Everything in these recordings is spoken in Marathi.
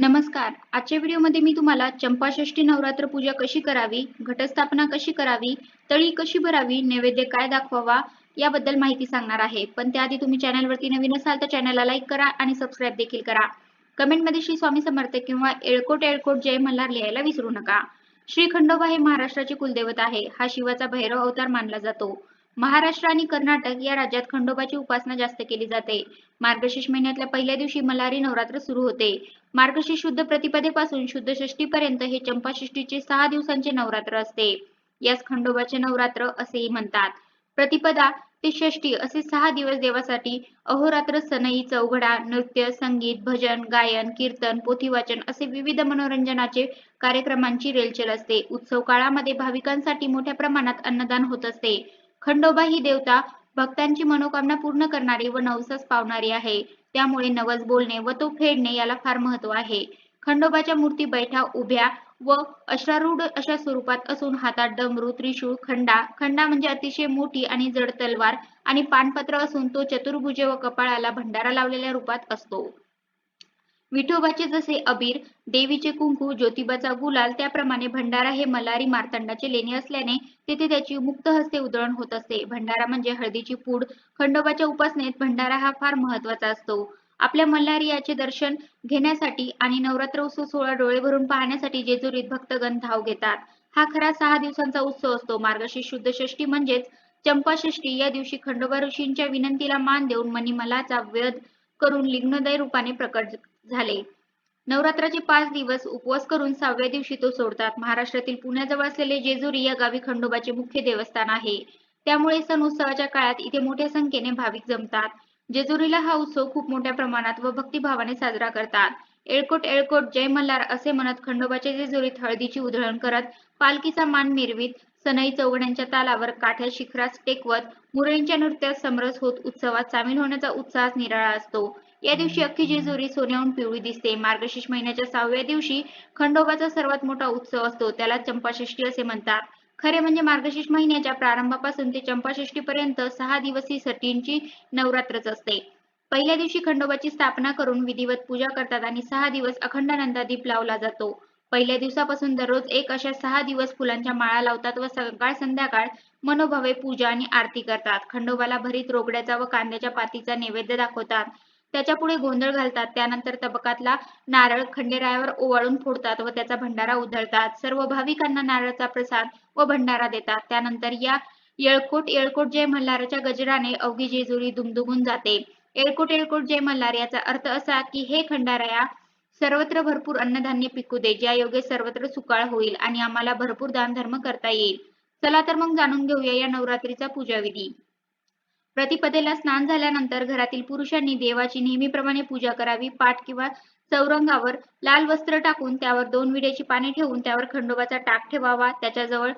नमस्कार. आजच्या व्हिडिओमध्ये मी तुम्हाला चंपाषष्ठी नवरात्र पूजा कशी करावी घटस्थापना कशी करावी तळी कशी भरावी नैवेद्य काय दाखवावा याबद्दल माहिती सांगणार आहे. पण त्याआधी तुम्ही चॅनलवरती नवीन असाल तर चॅनलला लाईक करा आणि सबस्क्राईब देखील करा. कमेंटमध्ये श्री स्वामी समर्थ किंवा एळकोट एळकोट जय मल्हार लिहायला विसरू नका. श्री खंडोबा हे महाराष्ट्राचे कुलदैवत आहे. हा शिवाचा भैरव अवतार मानला जातो. महाराष्ट्र आणि कर्नाटक या राज्यात खंडोबाची उपासना जास्त केली जाते. मार्गशीर्ष महिन्यातल्या पहिल्या दिवशी मल्हारी नवरात्र सुरू होते. मार्गशी शुद्ध प्रतिपदेपासून शुद्ध षष्टी पर्यंत हे चंपाषष्टीचे सहा दिवसांचे नवरात्र असते. यास खंडोबाचे नवरात्र असेही म्हणतात. प्रतिपदा ते षष्टी असे सहा दिवस देवासाठी अहोरात्र सनई चौघडा नृत्य संगीत भजन गायन कीर्तन पोथीवाचन असे विविध मनोरंजनाचे कार्यक्रमांची रेलचेल असते. उत्सव काळामध्ये भाविकांसाठी मोठ्या प्रमाणात अन्नदान होत असते. खंडोबा ही देवता भक्तांची मनोकामना पूर्ण करणारी व नवसास पावणारी आहे. त्यामुळे नवस बोलणे व तो फेडणे याला फार महत्त्व आहे. खंडोबाच्या मूर्ती बैठा उभ्या व अश्वारूढ अशा स्वरूपात असून हातात डमरू त्रिशूळ खंडा खंडा म्हणजे अतिशय मोठी आणि जड तलवार आणि पानपत्र असून तो चतुर्भुज व कपाळाला भंडारा लावलेल्या रूपात असतो. विठोबाचे जसे अबीर देवीचे कुंकू ज्योतिबाचा गुलाल त्याप्रमाणे भंडारा हे मल्हारी मार्तंडाचे लेणे असल्याने तेथे त्याची मुक्त हस्ते उधळण होत असते. भंडारा म्हणजे हळदीची पूड. खंडोबाच्या उपासनेत भंडारा हा फार महत्त्वाचा असतो. आपल्या मल्हारी याचे दर्शन घेण्यासाठी आणि नवरात्र उत्सव सोहळा डोळे भरून पाहण्यासाठी जेजुरीत भक्तगण धाव घेतात. हा खरा सहा दिवसांचा उत्सव असतो. मार्गशीर्ष शुद्ध षष्टी म्हणजेच चंपाषष्ठी या दिवशी खंडोबा ऋषींच्या विनंतीला मान देऊन मणिमलाचा वध करून लिग्नदय रूपाने प्रकट झाले. नवरात्राचे पाच दिवस उपवास करून सहाव्या दिवशी तो सोडतात. महाराष्ट्रातील पुण्याजवळ असलेले जेजुरी या गावी खंडोबाचे मुख्य देवस्थान आहे. त्यामुळे सण उत्सवाच्या काळात इथे मोठ्या संख्येने भाविक जमतात. जेजुरीला हा उत्सव खूप मोठ्या प्रमाणात व भक्तिभावाने साजरा करतात. एळकोट एळकोट जय मल्हार असे म्हणत खंडोबाच्या जेजुरीत हळदीची उधळण करत पालखीचा मान मिरवीत सनई चौघड्यांच्या तालावर काठ्या शिखरास टेकवत मुरळींच्या नृत्यात समरस होत उत्सवात सामील होण्याचा उत्साह निराळा असतो. या दिवशी अख्खी जेजुरी सोन्याहून पिवळी दिसते. मार्गशीर्ष महिन्याच्या सहाव्या दिवशी खंडोबाचा सर्वात मोठा उत्सव असतो. त्याला चंपाषष्ठी असे म्हणतात. खरे म्हणजे मार्गशीर्ष महिन्याच्या प्रारंभापासून ते चंपाषष्ठी पर्यंत सहा दिवस ही सटींची नवरात्रच असते. पहिल्या दिवशी खंडोबाची स्थापना करून विधिवत पूजा करतात आणि सहा दिवस अखंड नंदा दीप लावला जातो. पहिल्या दिवसापासून दररोज एक अशा सहा दिवस फुलांच्या माळा लावतात व सकाळ संध्याकाळ मनोभावे पूजा आणि आरती करतात. खंडोबाला भरीत रोगड्याचा व कांद्याच्या पातीचा नैवेद्य दाखवतात. त्याच्या पुढे गोंधळ घालतात. त्यानंतर तबकातला नारळ खंडेरायावर ओवाळून फोडतात व त्याचा भंडारा उधळतात. सर्व भाविकांना नारळाचा प्रसाद व भंडारा देतात. त्यानंतर या येळकोट येळकोट जय मल्हारच्या गजराने अवघी जेजुरी दुमदुमून जाते. येळकोट येळकोट जय मल्हार याचा अर्थ असा की हे खंडाराया सर्वत्र भरपूर अन्नधान्य पिकू दे ज्या योगे सर्वत्र सुकाळ होईल आणि आम्हाला भरपूर दान धर्म करता येईल. चला तर मग जाणून घेऊया या नवरात्रीचा पूजाविधी. प्रतिपदेला स्नान झाल्यानंतर घरातील पुरुषांनी देवाची नेहमीप्रमाणे पूजा करावी. पाठ किंवा चौरंगावर लाल वस्त्र टाकून त्यावर दोन विड्याची पाने ठेवून त्यावर खंडोबाचा टाक ठेवावा. त्याच्याजवळ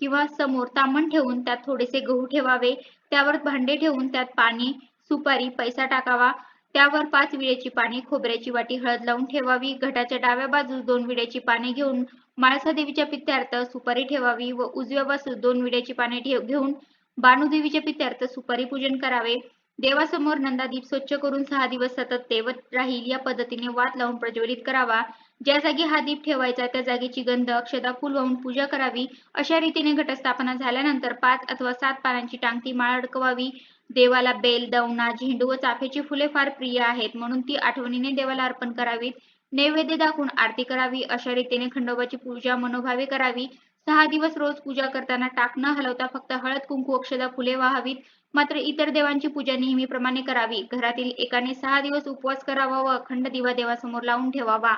किंवा समोर तामण ठेवून त्यात थोडेसे गहू ठेवावे. त्यावर भांडे ठेवून त्यात पाणी सुपारी पैसा टाकावा. त्यावर पाच विड्याची पाने खोबऱ्याची वाटी हळद लावून ठेवावी. घटाच्या डाव्या बाजूस दोन विड्याची पाने घेऊन माळसा देवीच्या पित्यार्थ सुपारी ठेवावी व उजव्या बाजूस दोन विड्याची पाने घेऊन बाणूदेवीच्या पित्यार्थ सुपारी पूजन करावे. देवासमोर नंदादीप स्वच्छ करून सहा दिवस सतत तेवत राहील या पद्धतीने वात लावून प्रज्वलित करावा. ज्या जागी हा दीप ठेवायचा त्या जागेची गंध अक्षदा फुल वाहून पूजा करावी. अशा रीतीने घटस्थापना झाल्यानंतर पाच अथवा सात पानांची टांगती माळ अडकवावी. देवाला बेल दवना झेंडू व चाफ्याची फुले फार प्रिय आहेत. म्हणून ती आठवणीने देवाला अर्पण करावीत. नैवेद्य दाखवून आरती करावी. अशा रीतीने खंडोबाची पूजा मनोभावे करावी. सहा दिवस रोज पूजा करताना टाक न हलवता फक्त हळद कुंकू अक्षदा फुले वाहावीत. मात्र इतर देवांची पूजा नेहमीप्रमाणे करावी. घरातील एकाने सहा दिवस उपवास करावा व अखंड दिवा देवासमोर लावून ठेवावा.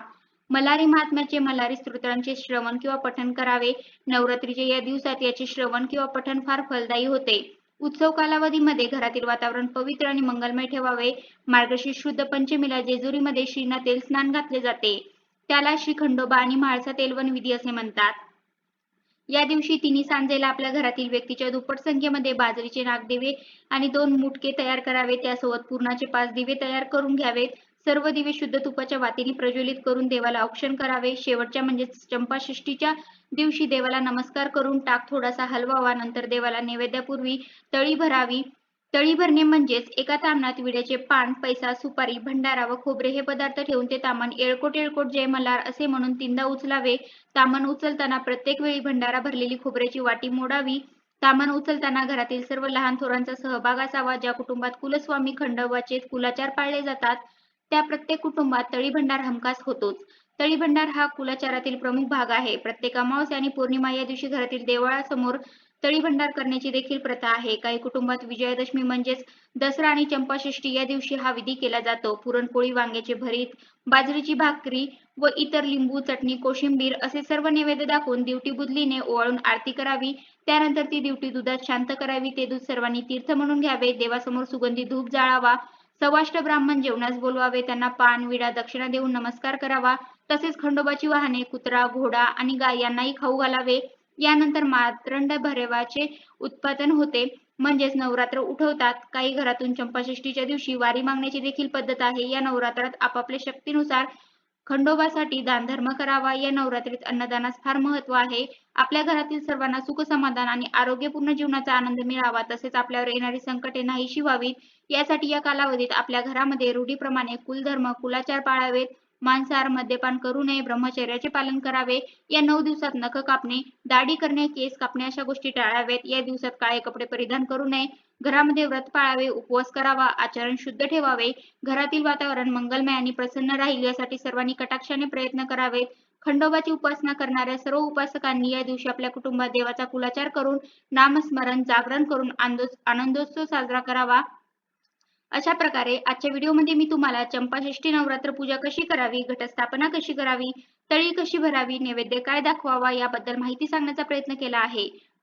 मलारी महात्म्याचे मलारी स्तोत्रांचे श्रवण किंवा पठण करावे. नवरात्रीचे या दिवसात याचे श्रवण किंवा पठण फार फलदायी होते. उत्सव कालावधीमध्ये घरातील वातावरण पवित्र आणि मंगलमय ठेवावे. मार्गशीर्ष शुद्ध पंचमीला जेजुरीमध्ये श्रीना तेल स्नान घातले जाते. त्याला श्री खंडोबा आणि म्हाळसा तेलवन विधी असे म्हणतात. या दिवशी तिन्ही सांजेला आपल्या घरातील व्यक्तीच्या दुप्पट संख्येमध्ये बाजरीचे नागदिवे आणि दोन मुटके तयार करावे. त्यासोबत पूर्णाचे पाच दिवे तयार करून घ्यावेत. सर्व दिवे शुद्ध तुपाच्या वातीने प्रज्वलित करून देवाला औक्षण करावे. शेवटच्या म्हणजे चंपाषष्टीच्या दिवशी देवाला नमस्कार करून टाक थोडासा हलवावा नंतर देवाला नैवेद्यापूर्वी तळी भरावी. तळी भरणे म्हणजेच एका तामणात विड्याचे पान पैसा सुपारी भंडारा व खोबरे हे पदार्थ ठेवून ते तामण एळकोट एळकोट जय मल्हार असे म्हणून तीनदा उचलावे. तामण उचलताना प्रत्येक वेळी भंडारा भरलेली खोबऱ्याची वाटी मोडावी. तामण उचलताना घरातील सर्व लहान थोरांचा सहभाग असावा. ज्या कुटुंबात कुलस्वामी खंडोबाचे कुलाचार पाळले जातात त्या प्रत्येक कुटुंबात तळीभंडार हमखास होतोच. तळीभंडार हा कुलाचारातील प्रमुख भाग आहे. प्रत्येक अमावस्या आणि पौर्णिमा या दिवशी घरातील देवळासमोर तळीभंडार करण्याची देखील प्रथा आहे. काही कुटुंबात विजयादशमी म्हणजेच दसरा आणि चंपाषष्ठी या दिवशी हा विधी केला जातो. पुरणपोळी वांग्याचे भरीत बाजरीची भाकरी व इतर लिंबू चटणी कोशिंबीर असे सर्व नैवेद्य दाखवून दिवटी बुदलीने ओवाळून आरती करावी. त्यानंतर ती दिवटी दुधात शांत करावी. ते दूध सर्वांनी तीर्थ म्हणून घ्यावे. देवासमोर सुगंधी धूप जाळावा. सवाष्ट ब्राह्मण जेवणास बोलवावे त्यांना पान विडा दक्षिणा देऊन नमस्कार करावा. तसेच खंडोबाची वाहने कुत्रा घोडा आणि गाय यांनाही खाऊ घालावे. यानंतर मातरंड भरेवाचे उत्पादन होते. म्हणजेच नवरात्र उठवतात. काही घरातून चंपाषष्टीच्या दिवशी वारी मागण्याची देखील पद्धत आहे. या नवरात्रात आपापल्या शक्तीनुसार खंडोबासाठी दानधर्म करावा या नवरात्रीत अन्नदानास फार महत्त्व आहे. आपल्या घरातील सर्वांना सुख समाधान आणि आरोग्यपूर्ण जीवनाचा आनंद मिळावा तसेच आपल्यावर येणारी संकटे नाहीशी व्हावीत. यासाठी या कालावधीत आपल्या घरामध्ये रूढीप्रमाणे कुलधर्म कुलाचार पाळावेत. मांसाहार मद्यपान करू नये ब्रह्मचर्याचे पालन करावे. या नऊ दिवसात नख कापणे दाढी करणे केस कापणे अशा गोष्टी टाळाव्यात. या दिवसात काळे कपडे परिधान करू नये. घरामध्ये व्रत पाळावे उपवास करावा आचरण शुद्ध ठेवावे घरातील वातावरण मंगलमय आणि प्रसन्न राहील यासाठी सर्वांनी कटाक्षाने प्रयत्न करावेत खंडोबाची उपासना करणाऱ्या सर्व उपासकांनी या दिवशी आपल्या कुटुंबात देवाचा कुलाचार करून नामस्मरण जागरण करून आनंदोत्सव साजरा करावा. अशा प्रकारे आजच्या व्हिडिओमध्ये मी तुम्हाला चंपाषष्ठी नवरात्र पूजा कशी करावी घटस्थापना कशी करावी तळी कशी भरावी नैवेद्य काय दाखवावा याबद्दल माहिती सांगण्याचा प्रयत्न केला आहे.